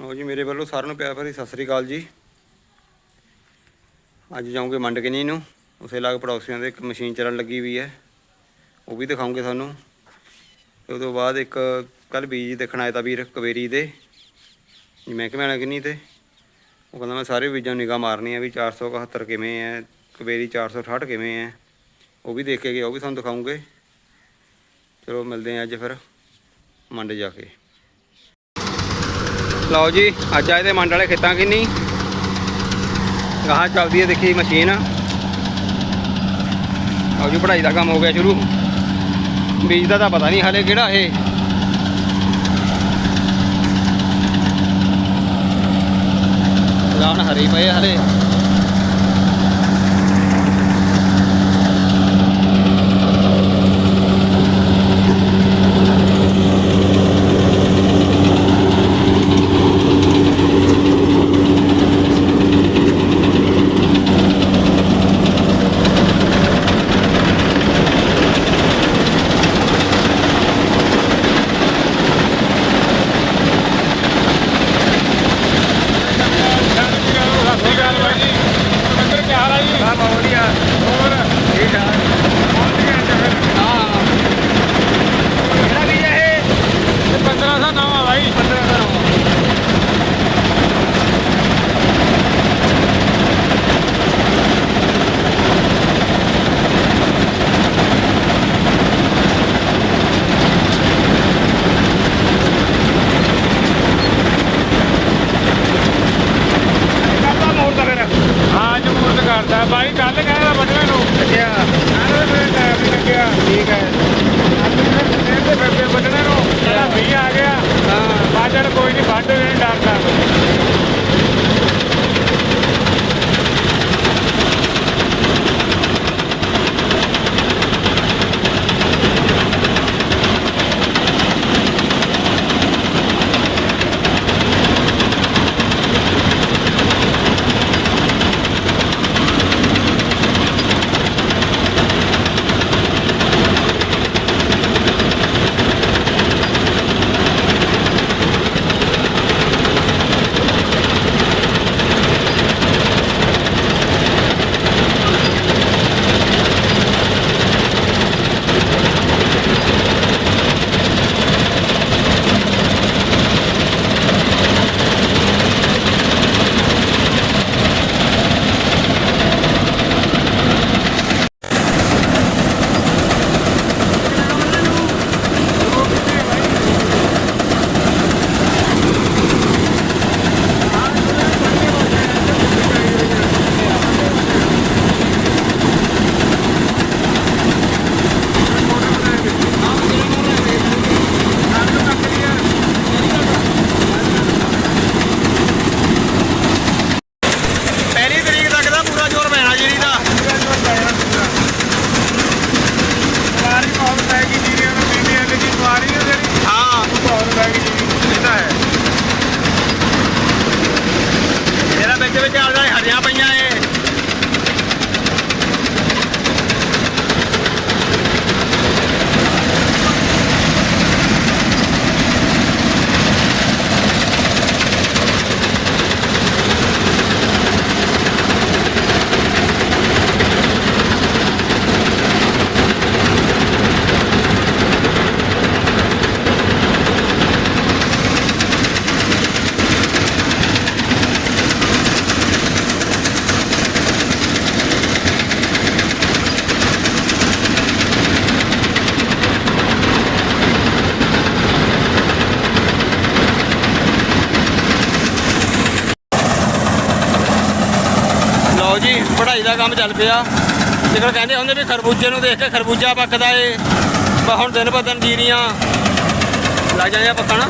ਲਓ ਜੀ, ਮੇਰੇ ਵੱਲੋਂ ਸਾਰਿਆਂ ਨੂੰ ਪਿਆਰ ਭਰੀ ਸਤਿ ਸ੍ਰੀ ਅਕਾਲ ਜੀ। ਅੱਜ ਜਾਉਂਗੇ ਮੰਡਕਨੀ ਨੂੰ। ਉਸੇ ਲਾਗ ਪੜੋਸੀਆਂ ਦੇ ਇੱਕ ਮਸ਼ੀਨ ਚੱਲਣ ਲੱਗੀ ਵੀ ਹੈ। ਉਹ ਵੀ ਦਿਖਾਉਂਗੇ ਤੁਹਾਨੂੰ। ਤੇ ਤੋਂ ਬਾਅਦ ਇੱਕ ਕੱਲ ਬੀਜ ਦੇਖਣ ਆਇਆ ਤਾਂ ਵੀਰ ਕਵੇਰੀ ਦੇ, ਜੀ ਮਹਿਕਮੇ ਵਾਲਾ ਕਿੰਨੀ ਤੇ। ਉਹ ਕਹਿੰਦਾ ਮੈਂ ਸਾਰੇ ਬੀਜਾਂ ਨੂੰ ਨਿਗਾਹ ਮਾਰਨੀ ਹੈ ਵੀ 471 ਕਿਵੇਂ ਹੈ, ਕਵੇਰੀ 468 ਕਿਵੇਂ ਹੈ। ਉਹ ਵੀ ਦੇਖ ਕੇ ਗਿਆ ਉਹ ਵੀ ਤੁਹਾਨੂੰ ਦਿਖਾਉਂਗੇ। ਚਲੋ ਮਿਲਦੇ ਹਾਂ ਅੱਜ ਫਿਰ ਮੰਡ ਜਾ ਕੇ। ਲਓ ਜੀ, ਅੱਜ ਆਏ ਤੇ ਮੰਡ ਵਾਲੇ ਖੇਤਾਂ ਕਿੰਨੀ? ਗਾਹਾਂ ਚੱਲਦੀ ਹੈ ਦੇਖੀ ਮਸ਼ੀਨ। ਆਓ ਜੀ ਪੜਾਈ ਦਾ ਕੰਮ ਹੋ ਗਿਆ ਸ਼ੁਰੂ। ਬੀਜ ਦਾ ਤਾਂ ਪਤਾ ਨਹੀਂ ਹਲੇ ਕਿਹੜਾ ਇਹ। ਲਾਉਣ ਹਰੀ ਪਏ ਆ ਹਲੇ। ਕੰਮ ਚੱਲ ਪਿਆ। ਜਿਵੇਂ ਕਹਿੰਦੇ ਹੁੰਦੇ ਵੀ ਖਰਬੂਜੇ ਨੂੰ ਦੇਖ ਕੇ ਖਰਬੂਜਾ ਪੱਕਦਾ ਏ ਬਾ ਹੁਣ ਦਿਨ ਬ ਦਿਨ ਜੀਰੀਆਂ ਲੱਗ ਜਾਂਦੀਆਂ ਪੱਕਣ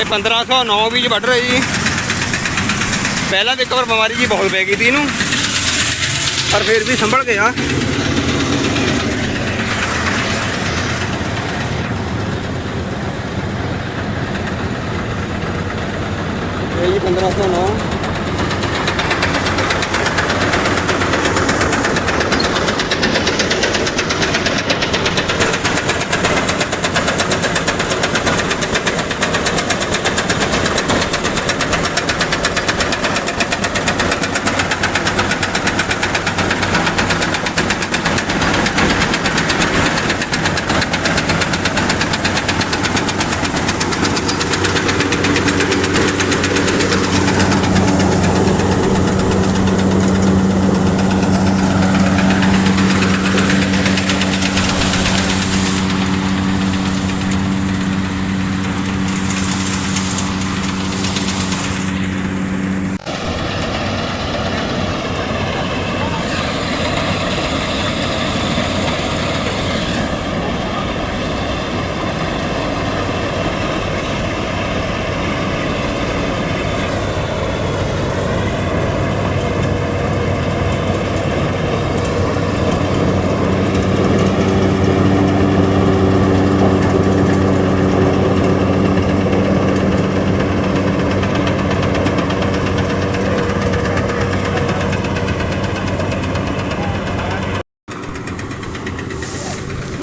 ਇਹ 1509 ਬੀਜ ਵੱਢ ਰਹੇ। ਜੀ ਪਹਿਲਾਂ ਤੇ ਇੱਕ ਵਾਰ ਬਿਮਾਰੀ ਜੀ ਬਹੁਤ ਪੈ ਗਈ ਸੀ ਇਹਨੂੰ। ਪਰ ਫਿਰ ਵੀ ਸੰਭਲ ਗਿਆ ਇਹ ਜੀ 1509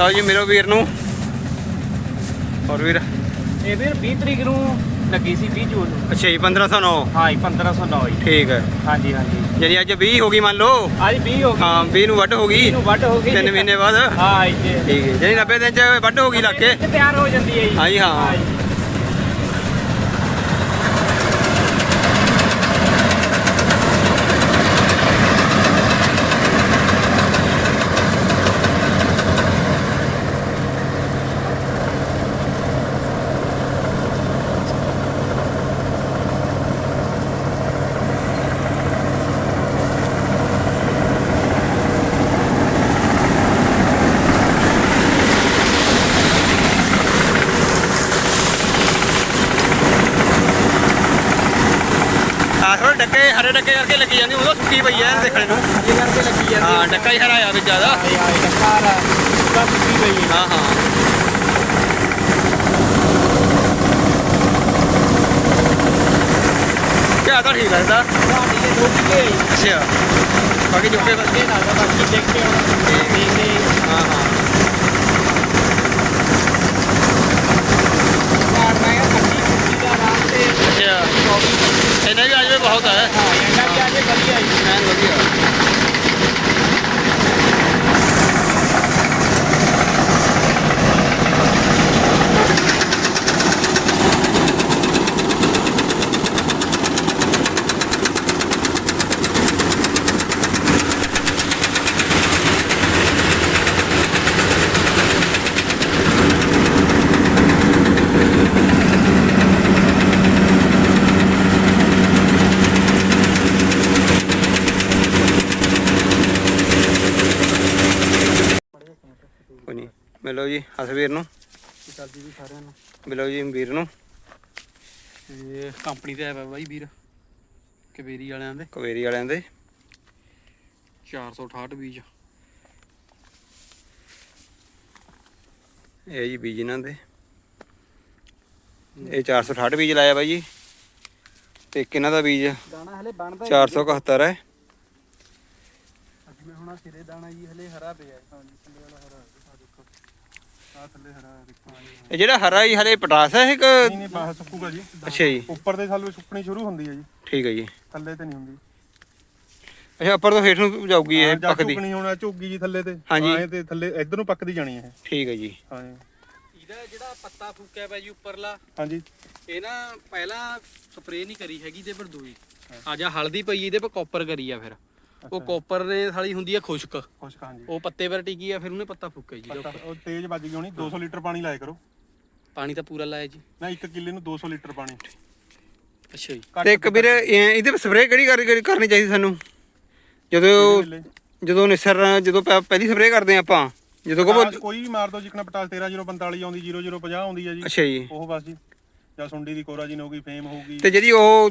ਲਓ ਜੀ ਮਿਲੋ ਵੀਰ ਨੂੰ। ਹੋਰ ਵੀਰ? ਇਹ ਵੀਰ 20 ਤਰੀਕ ਨੂੰ ਲੱਗੀ ਸੀ 20 ਜੂਨ ਨੂੰ। ਅੱਛਾ ਜੀ 1509 ਹਾਂ ਜੀ 1509 ਜੀ। ਠੀਕ ਹੈ। ਹਾਂਜੀ ਹਾਂਜੀ। ਯਾਨੀ ਅੱਜ 20 ਹੋ ਗਈ ਮੰਨ ਲਓ। ਅੱਜ 20 ਹੋ ਗਈ। ਹਾਂ 20 ਨੂੰ ਵੱਢ ਹੋ ਗਈ। ਨੂੰ ਵੱਢ ਹੋ ਗਈ। ਤਿੰਨ ਮਹੀਨੇ ਬਾਅਦ। ਹਾਂ ਜੀ। ਠੀਕ ਹੈ। ਯਾਨੀ 90 ਦਿਨ ਚ ਵੱਢ ਹੋ ਗਈ ਲੱਗ ਕੇ। ਤਿਆਰ ਹੋ ਜਾਂਦੀ ਹੈ ਜੀ। ਹਾਂ ਜੀ, ਹਾਂ। ਜੀ। ਆਹ ਥੋੜੇ ਡੱਕੇ ਕਰਕੇ ਲੱਗੀ ਜਾਂਦੀ, ਉਦੋਂ ਸੁੱਕੀ ਪਈ ਐ, ਦੇਖਣ ਨੂੰ। ਇਹ ਕਰਕੇ ਲੱਗੀ ਜਾਂਦੀ ਹਾਂ, ਡੱਕਾ ਹੀ ਹਰਾ ਆ ਜ਼ਿਆਦਾ। ਆਏ ਆਏ ਡਕਾਰ ਸਭ ਕੀ ਗਈ ਹੈ, ਹਾਂ। ਹਾਂ ਕਿਆ ਤਾਂ ਠੀਕ ਲੱਗਦਾ? ਅੱਛਾ। ਬਾਕੀ ਜੁੱਕੇ ਇਹ ਨਾਲ ਬਾਕੀ ਦੇਖ ਕੇ ਹਾਂ ਹਾਂ ਕਾਰ ਮੈਂ ਕਿਹਾ ਖੱਟੀ ਖੁੱਟੀ ਦਾ ਆਰਾਮ ਤੇ ਅੱਛਾ ਇਹਨਾਂ ਵੀ ਅੱਜ ਵੀ ਬਹੁਤ ਹੈ ਹਾਂ ਇਹਨਾਂ ਵੀ ਆਜੇ ਵਧੀਆ ਜੀ ਐਨ ਵਧੀਆ ਕੋਈ ਨਹੀਂ ਮਿਲੋ ਜੀ ਹਸਵੀਰ ਨੂੰ। ਚੱਲਦੀ ਵੀ ਸਾਰਿਆਂ ਨੂੰ। ਮਿਲੋ ਜੀ ਵੀਰ ਨੂੰ। ਇਹ ਕੰਪਨੀ ਦਾ ਹੈ ਬਾਈ ਵੀਰ ਕਵੇਰੀ ਵਾਲਿਆਂ ਦੇ। ਕਵੇਰੀ ਵਾਲਿਆਂ ਦੇ। 468 ਬੀਜ। ਇਹ ਜੀ ਬੀਜ ਇਹਨਾਂ ਦੇ। ਇਹ 468 ਬੀਜ ਲਾਇਆ ਬਾਈ ਜੀ। ਤੇ ਇੱਕ ਇਹਨਾਂ ਦਾ ਬੀਜ ਦਾਣਾ ਹਲੇ ਬਣਦਾ 471 ਹੈ। ਅੱਜ ਮੈਂ ਹੁਣ ਸਿਰੇ ਦਾਣਾ ਜੀ ਹਲੇ ਹਰਾ ਪਿਆ। ਹਾਂਜੀ ਥੱਲੇ ਵਾਲਾ ਹਰਾ। ਆ ਥੱਲੇ ਹਰਾ ਦੇਖੋ ਇਹ ਜਿਹੜਾ ਹਰਾ ਜੀ ਹਲੇ ਪਟਾਸ ਹੈ ਇੱਕ ਨਹੀਂ ਨਹੀਂ ਬਾਹਰ ਸੁੱਕੂਗਾ ਜੀ। ਅੱਛਾ ਜੀ। ਉੱਪਰ ਦੇ ਥੱਲੇ ਸੁੱਕਣੀ ਸ਼ੁਰੂ ਹੁੰਦੀ ਹੈ ਜੀ। ਠੀਕ ਹੈ ਜੀ। ਥੱਲੇ ਤੇ ਨਹੀਂ ਹੁੰਦੀ। ਅੱਛਾ ਉੱਪਰ ਤੋਂ ਹੇਠ ਨੂੰ ਜਾਊਗੀ ਇਹ ਹਾਂ, ਜਾਂ ਪੱਕਦੀ। ਸੁੱਕਣੀ ਹੋਣਾ ਝੁੱਗੀ ਜੀ ਥੱਲੇ ਤੇ। ਹਾਂਜੀ। ਐਂ ਤੇ ਥੱਲੇ ਇਧਰ ਨੂੰ ਪੱਕਦੀ ਜਾਣੀ ਹੈ। ਠੀਕ ਹੈ ਜੀ। ਹਾਂ। ਇਹਦਾ ਜਿਹੜਾ ਪੱਤਾ ਫੂਕਿਆ ਪਿਆ ਜੀ ਉੱਪਰਲਾ ਹਾਂਜੀ। ਇਹ ਨਾ ਪਹਿਲਾਂ ਸਪਰੇਅ ਨਹੀਂ ਕਰੀ ਹੈਗੀ ਤੇ ਪਰ ਦੂਈ। ਆ ਜਾ ਹਲਦੀ ਪਈ ਇਹਦੇ ਪਰ ਕਾਪਰ ਕਰੀ ਆ ਫਿਰ। ਉਹ ਕਾਪਰ ਨੇ ਸਾਲੀ ਹੁੰਦੀ ਆ ਖੁਸ਼ਕ। ਖੁਸ਼ਕ ਹਾਂਜੀ। ਉਹ ਪੱਤੇ ਪਰ ਟਿਕੀ ਆ ਫਿਰ ਉਹਨੇ ਪੱਤਾ ਫੂਕਿਆ ਜੀ ਪੱਤਾ-। ਉਹ ਤੇਜ਼ ਵੱਜ ਗਈ ਹੋਣੀ 200 ਲੀਟਰ ਪਾਣੀ ਲਾਇਆ ਕਰੋ। ਪਾਣੀ ਤਾਂ ਪੂਰਾ ਲਾਇਆ ਜੀ। ਨਾ ਇੱਕ ਕਿੱਲੇ ਨੂੰ 200 ਲੀਟਰ ਪਾਣੀ। ਅੱਛਾ ਜੀ। ਘੱਟ ਤੇ ਇੱਕ ਵੀਰ ਇਹ- ਇਹਦੇ ਸਪਰੇਅ ਕਿਹੜੀ ਕਰ- ਕਰ- ਕਰਨੀ ਚਾਹੀਦੀ ਸਾਨੂੰ? ਜਦੋਂ ਕਿੱਲੇ। ਜਦੋਂ ਨਿਸਰ ਜਦੋਂ ਪ- ਪਹਿਲੀ ਸਪਰੇਅ ਕਰਦੇ ਆ ਆਪਾਂ ਜਦੋਂ ਪਟਾਸ ਕੋਈ ਵੀ ਮਾਰ ਦੋ ਜਿਕਣਾ ਪਟਾਸ 13045 ਆਉਂਦੀ 0050 ਆਉਂਦੀ ਹੈ ਜੀ। ਅੱਛਾ ਜੀ। ਉਹ ਬਸ ਜੀ। ਜਾਂ ਸੁੰਡੀ ਦੀ ਕੋਰਾਜੀਨ ਹੋਊਗੀ ਫੇਮ ਹੋਊਗੀ ਤੇ ਜਿਹੜੀ ਉਹ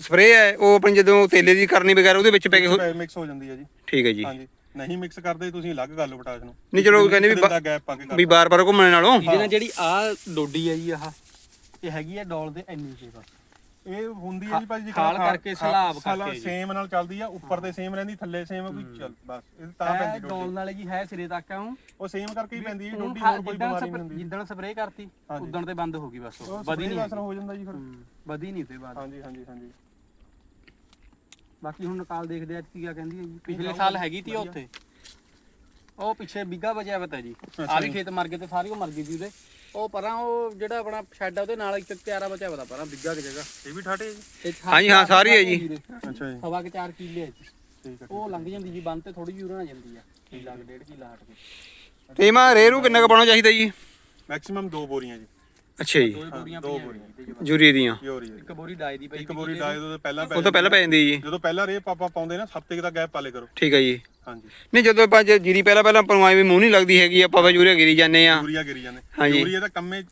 ਸਪਰੇਅ ਹੈ ਉਹ ਆਪਣੀ ਜਦੋਂ ਤੇਲੇ ਦੀ ਕਰਨੀ ਵਗੈਰਾ ਉਹਦੇ ਵਿੱਚ ਪੈ ਕੇ ਹੋ- ਮਿਕਸ ਹੋ ਜਾਂਦੀ ਹੈ ਜੀ। ਠੀਕ ਹੈ ਜੀ। ਹਾਂਜੀ। ਨਹੀਂ ਮਿਕਸ ਕਰਦੇ ਤੁਸੀਂ ਅਲੱਗ ਕਰ ਲਓ ਪਟਾਸ ਨੂੰ। ਨਹੀਂ ਚਲੋ ਉਹ ਕਹਿੰਦੇ ਵੀ ਬਾ- ਗੈਪ ਪਾ ਕੇ ਕਰ ਵੀ ਬਾਰ-ਬਾਰ ਘੁੰਮਣ ਨਾਲੋਂ। ਜਿਹੜੀ ਆ ਡੋਡੀ ਆ ਜੀ ਆਹ ਇਹ ਹੈਗੀ ਆ ਡੋਲ ਦੇ ਇੰਨੀ ਬਸ ਇਹ ਹੁੰਦੀ ਹੈ ਜੀ ਭਾਜੀ ਖਾਲ ਕਰਕੇ ਸਲਾਬ ਕਰਕੇ ਜੀ। ਸੇਮ ਨਾਲ ਚੱਲਦੀ ਆ ਉੱਪਰ ਤੇ ਸੇਮ ਰਹਿੰਦੀ ਥੱਲੇ ਸੇਮ ਕੋਈ ਚੱਲ ਬਸ ਇਹ ਤਾਂ ਪੈਂਦੀ ਡੋਲ ਡੋਡੀ ਨਾਲ ਜੀ ਹੈ ਸਿਰੇ ਤੱਕ ਆ ਉਹ ਸੇਮ ਕਰਕੇ ਹੀ ਪੈਂਦੀ ਹੈ ਡੋਡੀ ਹੋਰ ਕੋਈ ਬਿਮਾਰੀ ਨਹੀਂ ਹੁੰਦੀ। ਜਿੱਦਣ ਸਪਰੇਅ ਕਰਤੀ। ਉਦਣ ਤੇ ਬੰਦ ਹੋ ਗਈ ਬਸ ਵਧੀ ਨਹੀਂ ਅਸਰ ਹੋ ਜਾਂਦਾ ਜੀ ਫਿਰ। ਵਧੀ ਨਹੀਂ ਤੇ ਬਾਅਦ। ਹਾਂਜੀ ਹਾਂਜੀ ਹਾਂਜੀ। ਬਾਕੀ ਹੁਣ ਨਕਾਲ ਦੇਖਦੇ ਆ ਕੀ ਕਹਿੰਦੀ ਹੈ ਜੀ। ਪਿਛਲੇ ਸਾਲ ਹੈਗੀ ਤੀ ਉੱਥੇ। ਉਹ ਪਿੱਛੇ ਬਿੱਗਾ ਬਚਿਆ ਪਤਾ ਜੀ। ਆ ਵੀ ਖੇਤ ਮਰ ਗਏ ਤੇ ਸਾਰੇ ਉਹ ਮਰ ਗਈ ਸੀ ਉਹਦੇ। ਉਹ ਪਰਾਂ ਉਹ ਜਿਹੜਾ ਆਪਣਾ ਸ਼ੈੱਡ ਆ ਉਹਦੇ ਨਾਲ ਇੱਕ ਕਿਆਰਾ ਬਚਿਆ ਪਤਾ ਪਰਾਂ ਬਿੱਗਾ ਦੀ। ਜਗ੍ਹਾ ਇਹ ਵੀ ਠਾਠੇ ਜੀ? ਇਹ ਹਾਂਜੀ, ਹਾਂ, ਸਾਰੀ ਹੈ ਜੀ। ਅੱਛਾ ਜੀ। ਸਵਾ ਕੇ 4 ਕਿੱਲੇ ਆ ਜੀ। ਠੀਕ ਹੈ ਉਹ ਲੰਘ ਜਾਂਦੀ ਜੀ ਬੰਦ ਤੇ ਥੋੜੀ ਜਿਹੀ ਉਰਾਂ ਆ ਜਾਂਦੀ ਆ। ਕਿੱਲਾ ਕੁ ਡੇਢ ਕਿੱਲਾ ਹਟ ਕੇ। ਤੇ ਮਾ ਰੇਰੂ ਕਿੰਨਾ ਕੁ ਪਾਉਣਾ ਚਾਹੀਦਾ ਜੀ? ਮੈਕਸਿਮਮ ਦੋ ਬੋਰੀਆਂ ਜੀ। ਅੱਛਾ ਜੀ। ਦੋ ਬੋਰੀਆਂ ਦੋ ਪਈਆਂ ਬੋਰੀਆਂ। ਬਸ। ਜੂਰੀ ਦੀਆਂ। ਪਿਓਰ ਹੀ ਹੈ ਇੱਕ ਬੋਰੀ ਡਾਈ ਦੀ ਪਈ ਇੱਕ ਬੋਰੀ ਡਾਈ ਤੋਂ ਪਹਿਲਾਂ ਉਹ ਤੋਂ ਪਹਿਲਾਂ ਪੈ ਜਾਂਦੀ ਜੀ। ਜਦੋਂ ਪਹਿਲਾਂ ਰੇ ਪਾਪਾ ਪਾਉਂਦੇ ਨਾ ਹਫ਼ਤੇ ਕੁ ਦਾ ਗੈਪ ਪਾਲੇ ਕਰੋ। ਠੀਕ ਹੈ ਜੀ। ਹਾਂਜੀ। ਨਹੀਂ ਜਦੋਂ ਆਪਾਂ ਜੇ ਜੀਰੀ ਪਹਿਲਾਂ ਪਹਿਲਾਂ ਪਰਵਾਈ ਵੀ ਮੂੰਹ ਨਹੀਂ ਲੱਗਦੀ ਹੈਗੀ ਆਪਾਂ ਫਿਰ ਯੂਰੀਆ ਗਿਰੀ ਜਾਂਦੇ ਆ ਯੂਰੀਆ ਗਿਰੀ ਜਾਂਦੇ। ਹਾਂਜੀ। ਯੂਰੀਆ ਦਾ ਕੰਮੇ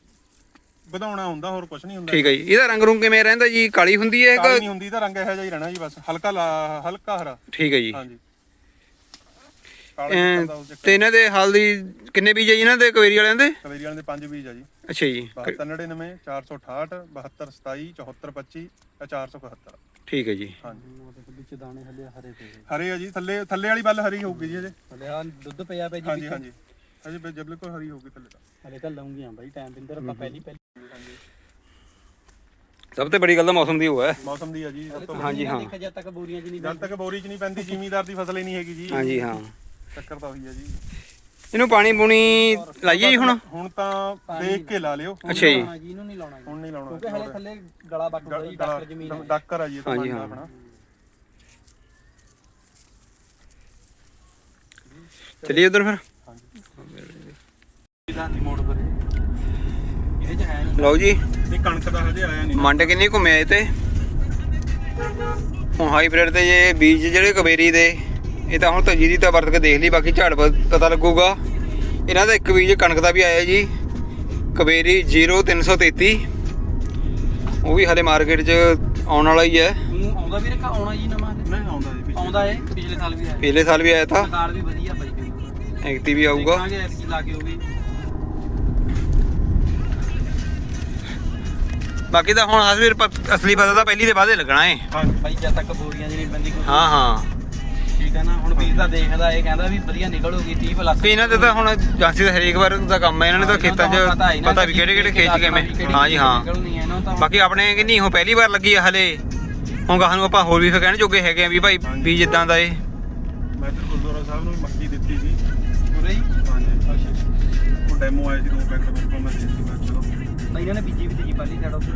ਵਧਾਉਣਾ ਹੁੰਦਾ ਹੋਰ ਕੁਝ ਨਹੀਂ ਹੁੰਦਾ ਠੀਕ ਹੈ ਜੀ। ਇਹਦਾ ਰੰਗ ਰੂੰਗ ਕਿਵੇਂ ਰਹਿੰਦਾ ਜੀ? ਕਾਲੀ ਹੁੰਦੀ ਹੈ ਕਾਲੀ ਕਿ ਨਹੀਂ ਹੁੰਦੀ ਤਾਂ ਰੰਗ ਇਹੋ ਜਿਹਾ ਹੀ ਰਹਿਣਾ ਜੀ ਬਸ। ਹਲਕਾ ਲਾ- ਹਲਕਾ ਹਰਾ। ਠੀਕ ਹੈ ਜੀ। ਹਾਂਜੀ। ਕਾਲੇ ਨਿਕਲ ਦਾ ਤੇ ਇਹਨਾਂ ਦੇ ਹਲਦੀ ਕਿੰਨੇ ਬੀਜ ਹੈ ਜੀ ਇਹਨਾਂ ਦੇ? ਕਵੇਰੀ ਵਾਲਿਆਂ ਦੇ? ਕਵੇਰੀ ਵਾਲੇ ਦੇ ਪੰਜ ਬੀਜ ਆ ਜੀ। ਅੱਛਾ ਜੀ। 7299 468 72 27 74 25 ਤੇ 471 ਠੀਕ ਹੈ ਜੀ। ਹਾਂਜੀ। ਵਿੱਚ ਦਾਣੇ ਹਲੇ ਹਰੇ ਤੇ ਹਰੇ ਆ ਜੀ ਥੱਲੇ ਥੱਲੇ ਵਾਲੀ ਬੱਲ ਹਰੀ ਹੋਊਗੀ ਜੀ ਅਜੇ। ਹਲੇ ਆ ਦੁੱਧ ਪਿਆ ਪਿਆ ਜੀ ਹਾਂਜੀ ਹਾਂਜੀ। ਅਜੇ ਬ- ਜਬ ਬਿਲਕੁਲ ਹਰੀ ਹੋਊਗੀ ਥੱਲੇ ਤਾਂ। ਹਲੇ ਤਾਂ ਲਾਉਂਗੇ ਆ ਬਾਈ ਟਾਈਮ ਬਿੰਦਰ ਆਪਾਂ ਪਹਿਲੀ ਪਹਿਲੀ ਸਭ ਤੋਂ ਬੜੀ ਗੱਲ ਤਾਂ ਮੌਸਮ ਦੀ ਉਹ ਹੈ। ਮੌਸਮ ਦੀ ਆ ਜੀ ਸਭ ਤੋਂ ਹਾਂਜੀ, ਹਾਂ। ਦੇਖਿਆ ਜਦ ਤੱਕ ਬੋਰੀਆਂ ਚ ਨਹੀਂ ਜਦ ਤੱਕ ਬੋਰੀ ਚ ਨਹੀਂ ਪੈਂਦੀ ਜ਼ਿਮੀਦਾਰ ਦੀ ਫਸਲ ਹੀ ਨਹੀਂ ਹੈਗੀ ਜੀ। ਹਾਂਜੀ ਹਾਂ। ਚੱਕਰ ਤਾਂ ਉਹੀ ਆ ਜੀ। ਇਹਨੂੰ ਪਾਣੀ ਪੂਣੀ ਲਾਈਏ ਜੀ ਹੁਣ? ਹੁਣ ਤਾਂ ਦੇਖ ਕੇ ਲਾ ਲਿਓ। ਅੱਛਾ ਜੀ। ਇਹਨੂੰ ਨਹੀਂ ਲਾਉਣਾ ਜੀ। ਹੁਣ ਨਹੀਂ ਲਾਉਣਾ। ਕਿਉਂਕਿ ਹਲੇ ਥੱਲੇ ਗਲਾ ਵੱਟਦਾ ਜੀ ਡਾਕਟਰ ਜ਼ਮੀਨ ਹੈ ਡਾਕਰ ਆ ਜੀ ਇਹ ਤਾਂ ਹਾਂਜੀ, ਪਾਣੀ ਦਾ ਹਾਂ। ਆਪਣਾ। ਚਲਿਏ ਉਧਰ ਫਿਰ। ਇਹਦਾ ਦੀ ਮੋੜ ਪਰ ਇਹਦੇ ਚ ਹੈ ਨਹੀਂ। ਲਓ ਜੀ। ਇਹ ਕਣਕ ਦਾ ਹਜੇ ਆਇਆ ਨਹੀਂ। ਮੰਡ ਕਿੰਨੀ ਘੁੰਮਿਆ ਇਹ ਤੇ ਹੁਣ ਹਾਈਬ੍ਰਿਡ ਦੇ ਜੇ ਬੀਜ ਜਿਹੜੇ ਕਵੇਰੀ ਦੇ ਇਹ ਤਾਂ ਹੁਣ ਤਾਂ ਜੀਰੀ ਤਾਂ ਵਰਤ ਕੇ ਦੇਖ ਲਈ ਬਾਕੀ ਝਾੜ ਪਤਾ ਲੱਗੂਗਾ। ਇਹਨਾਂ ਦਾ ਇੱਕ ਬੀਜ ਕਣਕ ਦਾ ਵੀ ਆਇਆ ਜੀ। ਕਵੇਰੀ 0333 ਉਹ ਵੀ ਹਲੇ ਮਾਰਕੀਟ 'ਚ ਆਉਣ ਵਾਲਾ ਹੀ ਹੈ। ਉਹ ਆਉਂਦਾ ਵੀ ਰੱਖਾ ਆਉਣਾ ਜੀ ਨਵਾਂ। ਨਹੀਂ ਆਉਂਦਾ ਜੀ ਪਿੱਛੇ। ਆਉਂਦਾ ਏ ਪਿਛਲੇ ਸਾਲ ਵੀ ਆਇਆ। ਪਿਛਲੇ ਸਾਲ ਵੀ ਆਇਆ ਤਾਂ। ਕਾਰ ਵੀ ਵਧੀਆ ਬਾਈ ਐਕਟੀ ਵੀ ਆਊਗਾ। ਦੇਖਾਂਗੇ ਐਤਕੀ ਲਾ ਕੇ ਉਹ ਵੀ। ਬਾਕੀ ਤਾਂ ਹੁਣ ਹਸਵੀਰ ਅਸਲੀ ਪਤਾ ਤਾਂ ਪਹਿਲੀ ਦੇ ਬਾਅਦ ਹੀ ਲੱਗਣਾ ਏ। ਹਾਂਜੀ ਬਾਈ ਜਦ ਤੱਕ ਬੋਰੀਆਂ ਜਿਹੜੀ ਬੰਦੀ ਕੋਈ। ਹਾਂ ਹਾਂ। ਠੀਕ ਹੈ ਨਾ ਹੁਣ ਵੀਰ ਦਾ ਦੇਖਦਾ ਇਹ ਕਹਿੰਦਾ ਵੀ ਵਧੀਆ ਨਿਕਲੂਗੀ 30 ਪਲੱਸ ਵੀ ਇਹਨਾਂ ਦੇ ਤਾਂ ਹੁਣ ਜਾਂਸੀ ਦਾ ਹਰੇਕ ਵਾਰ ਦਾ ਕੰਮ ਹੈ ਇਹਨਾਂ ਨੇ ਤਾਂ ਖੇਤਾਂ 'ਚ ਪਤਾ ਵੀ ਕਿਹੜੇ ਕਿਹੜੇ ਖੇਤ ਕਿਵੇਂ। ਹਾਂ ਜੀ ਹਾਂ। ਤਾਂ ਬਾਕੀ ਆਪਣੇ ਕਿ ਨਹੀਂ ਉਹ ਪਹਿਲੀ ਵਾਰ ਲੱਗੀ ਆ ਹਲੇ। ਹੁਣ ਗਾਹ ਨੂੰ ਆਪਾਂ ਹੋਰ ਵੀ ਫਿਰ ਕਹਿਣ ਜੋਗੇ ਹੈਗੇ ਆ ਵੀ ਭਾਈ ਵੀ ਜਿੱਦਾਂ ਦਾ ਇਹ। ਮੈਂ ਤੇ ਗੁਰਦੁਆਰਾ ਸਾਹਿਬ ਨੂੰ ਮੱਕੀ ਦਿੱਤੀ ਸੀ। ਪੂਰੇ ਹੀ? ਹਾਂਜੀ ਉਹ ਡੈਮੋ ਆਇਆ ਸੀ ਦੋ ਪੈਕਟ ਮੇਰੇ ਕੋਲ ਮੈਂ ਦੇ ਦਿੱਤੀ ਮੈਂ ਚਲੋ। ਇਹਨਾਂ ਨੇ ਬੀਜੀ ਵੀ ਤੇ ਜੀ ਪਹਿਲੀ ਸਾਈਡ